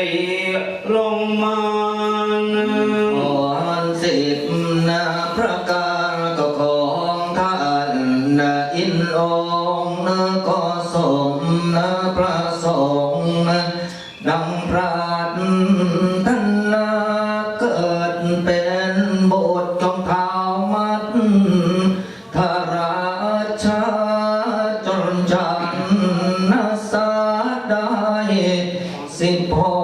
ติลงมานะขอสิบนาพระการก็ของท่านนาอินองนะก็สมนะพระสงฆ์นะดังพระท่านนาเกิดเป็นบุตรจงเท้ามัดทาราชาจนฉันนาสาได้สิบหก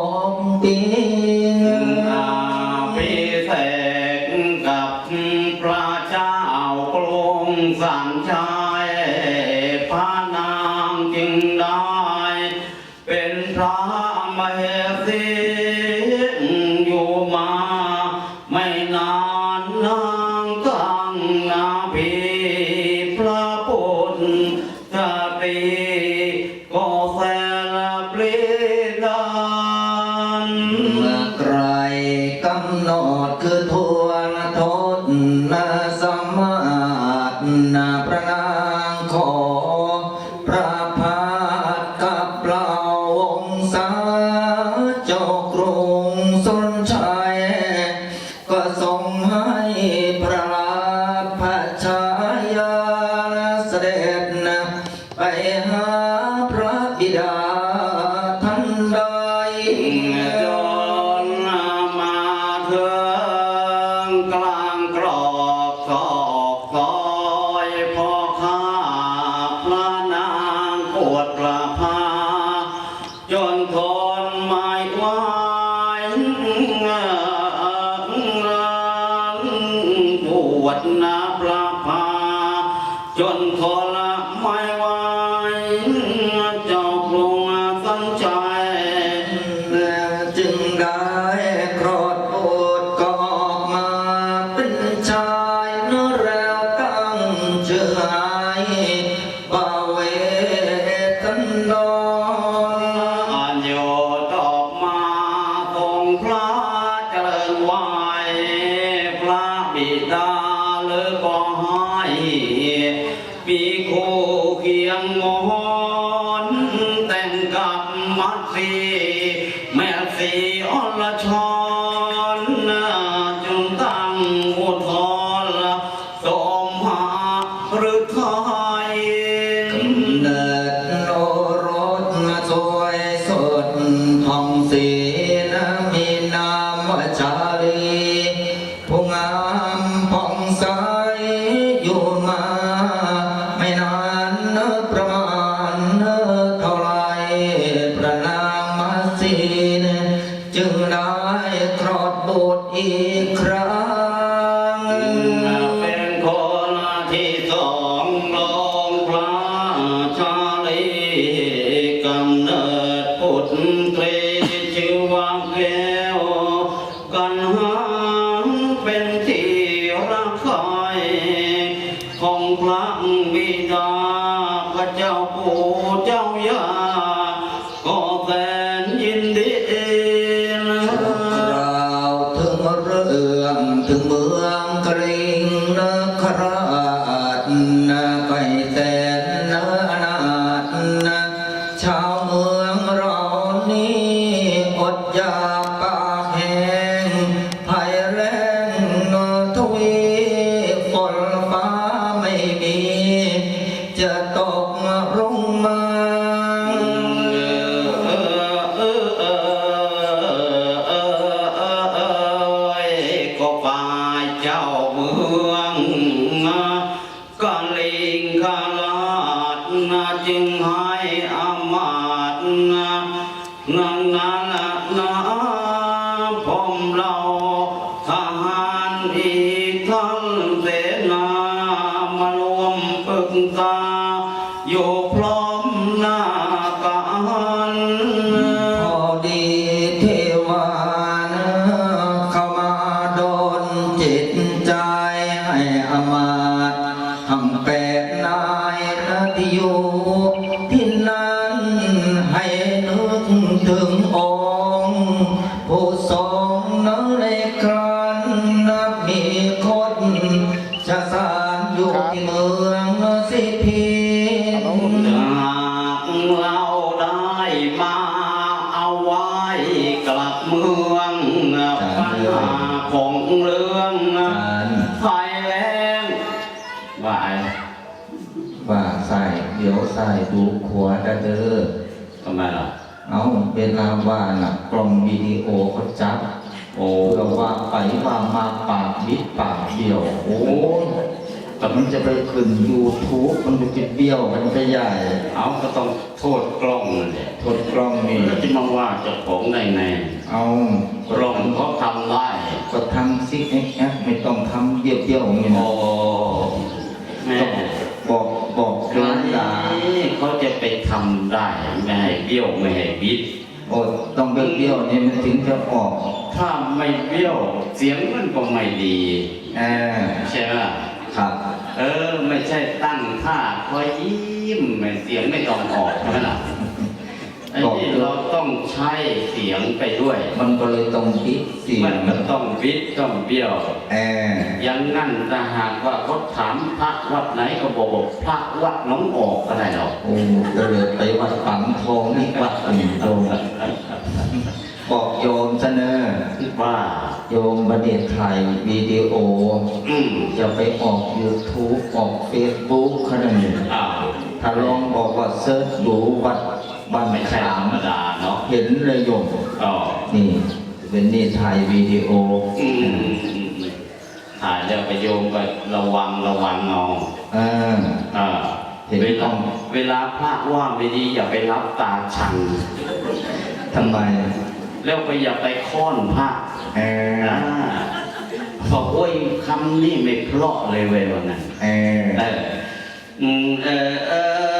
ทรงให้พระลาพระชายาเสด็จ หาพระบิดาท่านใดจนมาเถึงกลางกรอบซอกซอยพ่อข้าพระนางปวดประพาจนทนไม่ไหวปวดนาประพา บิดาหรือก็ให้ปีคู่เคียงงอนแต่งกับมัดสีแม่สีอรชรจงตั้งอุทธรสมหาหรือไทยเนิดโนรสสวยสดทองสีนะมีนามวาชาลี เกรชื่อว่าแก้วกันหางเป็นที่รักใครของพระบิดาพระเจ้าปู่เจ้ายาก็แสนยินดีนะกล่าวถึงเรื่องถึงเมืองกริงนคราชนะไปแต่นานาถนะชา จึงให้อามาตย์านไฟแรงว่าไอ้ว่าใส่เดี๋ยวใส่ดูขวาจะเด้อทำไมล่ะ เอาเวลาว่าน่ะกล้องวิดีโอเขาจับโอ้เพื่อว่าไปว่ามาปากบิดปากเบี้ยว โอ้แต่มันจะไปขึ้นยูทูบมันจะเบี้ยวมันจะใหญ่ เอาก็ต้องโทษกล้องนั่นแหละทดกล้องนี่แล้วจะมาว่าเจ้าของได้ไงเอากล้องเขาทำได้ก็ทำซิกแอคไม่ต้อง ทำเบี้ยวเบี้ยวๆอย่างนี้โอ้นะแม่บอกบอกใคเดินด่าเขาจะไปทำได้ไม่ให้เบี้ยวไม่ให้บิดโอ้ต้องเบี้ยวเบี้ยวๆนี่มันถึงจะออก ถ้าไม่เบี้ยวเสียงมันก็ไม่ดีแอร์ใช่ไหมล่ะครับเออ ไม่ใช่ตั้งท่าคอยยิ้มไม่เสียงไม่ต้องออกใช่ไหมล่ะ ไอ้นี่เราต้องใช้เสียงไปด้วย มันก็เลยต้องดิดเสียมังนก็ต้องวิดต้องเบี้ยวแอร์อยังงั้นถ้าหากว่าเขาถามพระวัดไหนก็บอกว่าพระวัดหน้องออกก็ได้หรอกโอ้ก็เลยไปวัดปังทองนี่วัดอื่นโยมบอกโยมเสนอว่าโยมบันเดชถ่ายวิดีโออืมจะไปออก YouTube ออก Facebook ขนาดนี้อ่าถ้าลองบอกว่าเซิร์ชดูวัด บ้านไม่ใช่ขามธรรมดาเนาะเห็นเลยโยมก็นี่เป็นนี่ถ่ายวิดีโออืมอืมอืมถ่ายแล้วไปโยมก็ระวังระวังเอาอ่าอ่าเห็นเวต้ลาองเวลาพระว่าไม่ดีอย่าไปรับตาชังทำไม แล้วไปอย่าไปค้อนพระแออ่าร์บอกโอ้ยคำนี้ไม่เพราะเลยเว้ยวันนั้นแอร์เอออืมเออเออเออ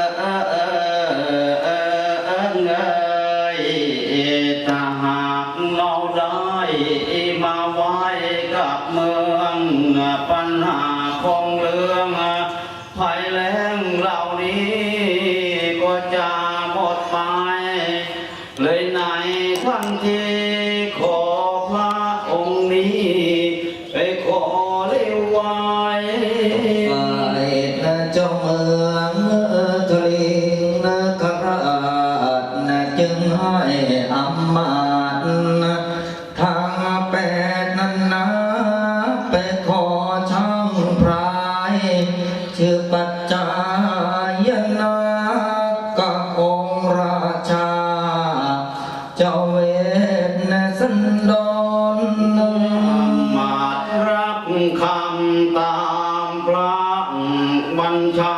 เอ จ้าเมืองกลิงนะกราชนะจึงให้อำมาตย์นะทางแปดนั้นนะไปขอช่างพรายชื่อปัจจายนะกับองค์ราชา เจ้าเวทนะสันดรมารับคำตามพระ บัญชา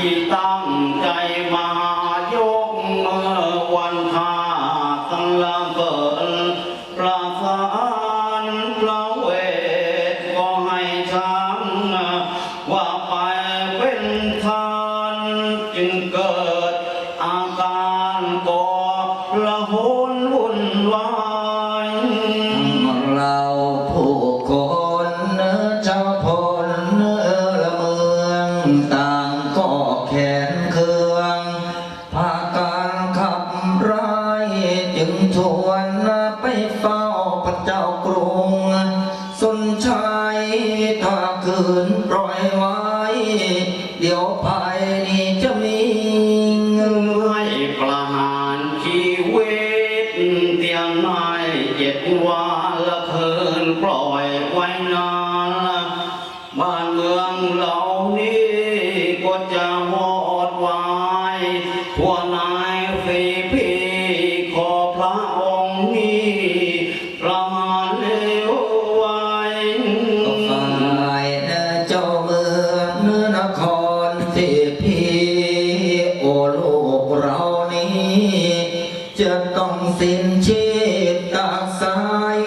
ที่ตั้ บ้านเมืองเหล่านี้ก็จะวอดวายทั่วนายฝีพีขอพระองค์นี้ประมารเลวไว้ฝ่ายเจ้าเมืองนครสิพีโอลูกเรานี้ จะต้องสิ้นชีพตาสาย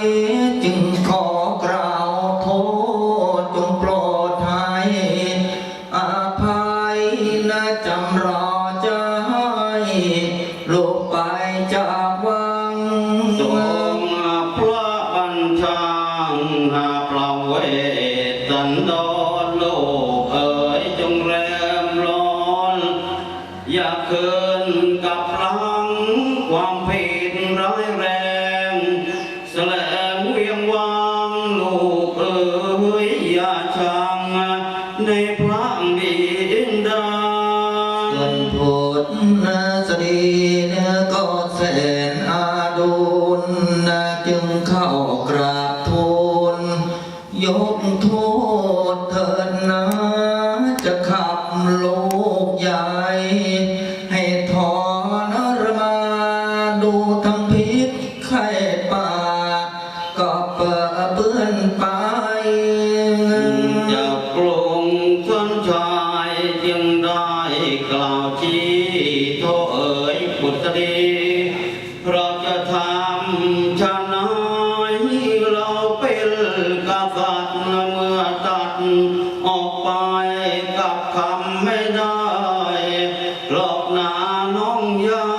หลอกหนาน้องยา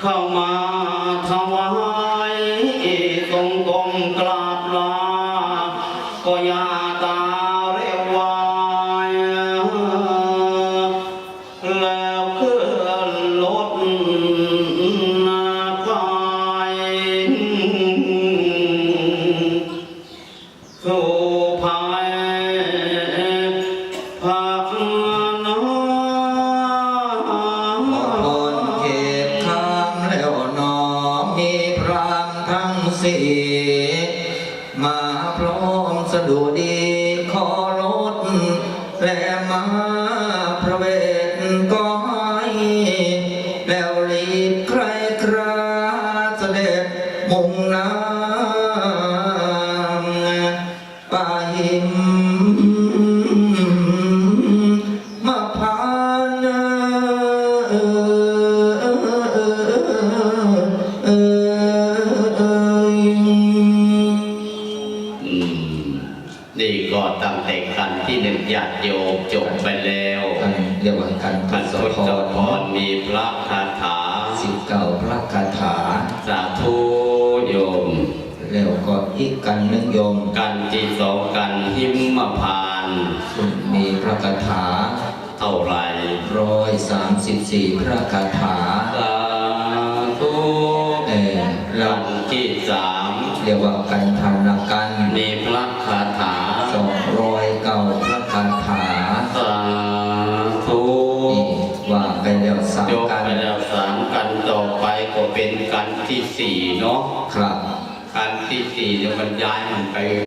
好吗 มาพร้อมสะดุดี ติโยมจบไปแล้วเรียกว่าการขันทศพรมีพระคาถาสิบเก้าพระคาถา สาธุโยม แล้วก็อีกกันหนึ่งโยม กันจีสองกันหิมมาพานมีพระคาถา เท่าไรร้อยสามสิบสี่พระคาถา สาธุเออกันที่สามเรียกว่ากันพันละกันมีพระ ที่สี่เนาะครับ คันที่สี่เนี่ยมันย้ายมันไป